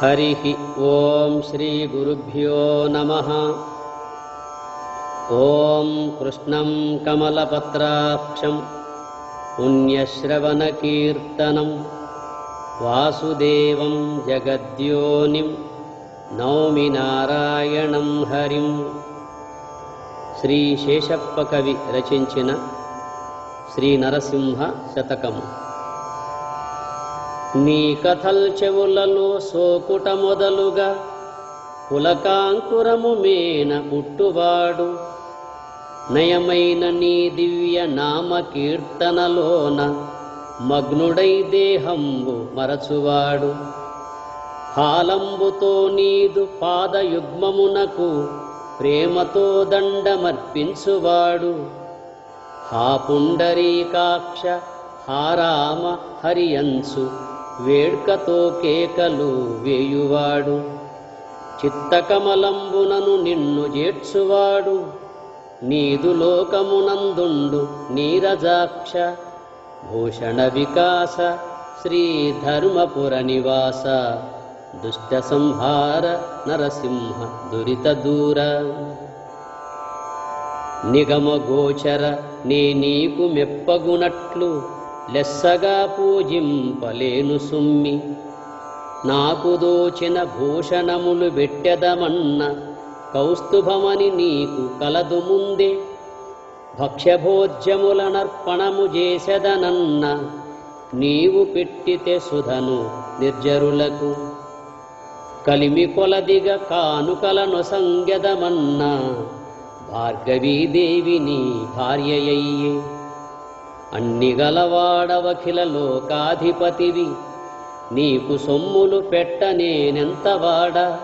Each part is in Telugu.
हरिः ॐ श्रीगुरुभ्यो नमः। ॐ कृष्णं कमलपत्राक्षम् पुण्यश्रवणकीर्तनं वासुदेवं जगद्योनिं नौमि नारायणं हरिम्। श्रीशेषप्पकविरचिञ्चिन श्रीनरसिंहशतकम्। నీ కథల్ చెవులలో సోకుట మొదలుగా పులకాంకురము మేన పుట్టువాడు నయమైన నీ దివ్య నామ కీర్తనలోన మగ్నుడై దేహంబు మరచువాడు. హాలంబుతో నీదు పాదయుగ్మమునకు ప్రేమతో దండమర్పించువాడు. హా పుండరీకాక్ష హారామ హరియంచు వేడ్కతో కేకలు వేయువాడు. చిత్తకమలంబునను నిన్ను చేర్చువాడు. నీదు లోకమునందుండు నీరజాక్ష. భూషణ వికాస శ్రీధర్మపుర నివాస. దుష్ట సంహార నరసింహ దురిత దూర. నిగమ గోచర నే నీకు మెప్పగునట్లు. లెస్సగా పూజింపలేను సుమ్మి. నాకు దోచిన భూషణములు పెట్టెదమన్న కౌస్తుభమని నీకు కలదు ముందే. భక్ష్యభోజ్యములనర్పణము చేసెదనన్న నీవు పెట్టితే సుధను నిర్జరులకు. కలిమి కొలదిగ కానుకలను సంగెదమన్న భార్గవీదేవిని భార్యయ్యే అన్ని గలవాడవఖిల లోకాధిపతివి. నీకు సొమ్ములు పెట్టనేనెంతవాడ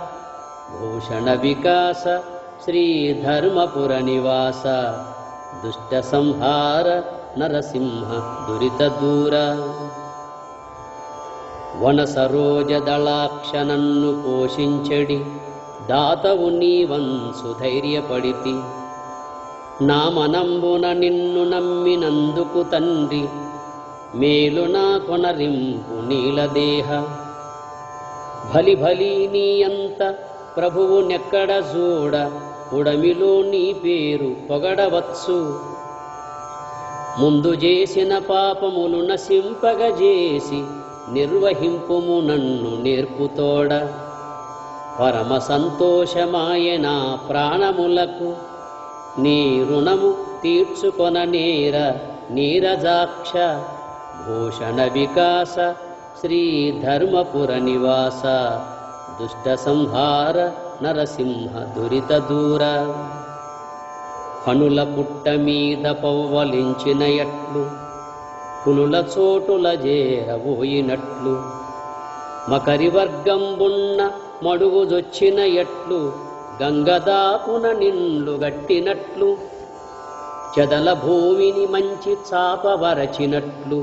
భూషణ వికాస శ్రీధర్మపుర నివాస. దుష్ట సంహార నరసింహ దురిత దూర. వన సరోజ దళాక్ష నన్ను పోషించడి. దాతవు నీవంసు ధైర్యపడితి. నా మనంబున నిన్ను నమ్మినందుకు తండ్రి మేలు నా కొనరింపు నీలదేహ భలి భలి నీ అంత ప్రభువు నెక్కడ చూడ ఉడమిలో నీ పేరు పొగడవచ్చు. ముందు చేసిన పాపములు నశింపగజేసి నిర్వహింపుము నన్ను నేర్పుతోడ పరమ సంతోషమాయ నా ప్రాణములకు నీ రుణము తీర్చుకొన నీర నీరజాక్ష భూషణ వికాస శ్రీధర్మపుర నివాస దుష్ట సంహార నరసింహ దురిత దూర. పనుల పుట్ట మీద పవ్వలించిన ఎట్లు పులుల చోటుల చేరబోయినట్లు మకరి వర్గంబున్న మడుగుజొచ్చిన ఎట్లు గంగదాపున నిండ్లు గట్టినట్లు చెదల భూమిని మంచి చాపవరచినట్లు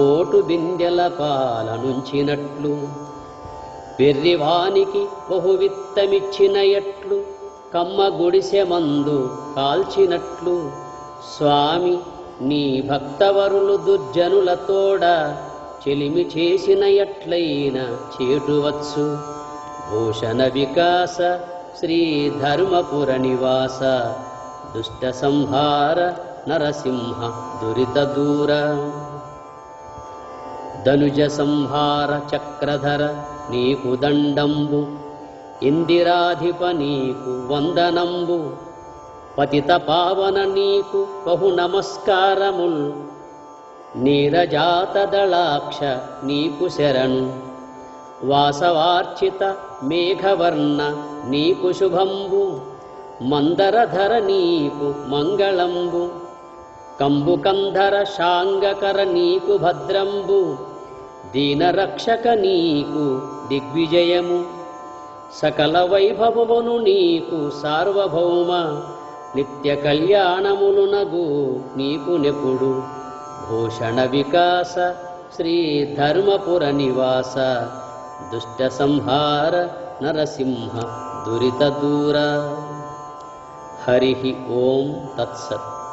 ఓటు బిందెల పాలనుంచినట్లు వెర్రివానికి బహువిత్తమిచ్చిన ఎట్లు కమ్మ గుడిసె మందు కాల్చినట్లు. స్వామి నీ భక్తవరులు దుర్జనులతోడ చెలిమి చేసిన ఎట్లయిన చేటువచ్చు భూషణ వికాస శ్రీధర్మపుర నివాస దుష్ట సంహార నరసింహ దురిత ధనుజ సంహార చక్రధర నీకు దండంబు ఇందిరాధిప నీకు వందనంబు పతిత పావన నీకు బహు నమస్కారముల్ నీరజాత దళాక్ష నీకు శరణు వాసవార్చిత మేఘవర్ణ నీకు శుభంబు. మందరధర నీకు మంగళంబు. కంబుకంధర శాంగకర నీకు భద్రంబు. దీనరక్షక నీకు దిగ్విజయము. సకల వైభవమును నీకు సార్వభౌమ. నిత్య కళ్యాణములునగు నీకు నెపుడు భూషణ వికాస శ్రీధర్మపుర నివాస. दुष्टसंहार नरसिंह दुरितदूर। हरिः ॐ तत्सत्।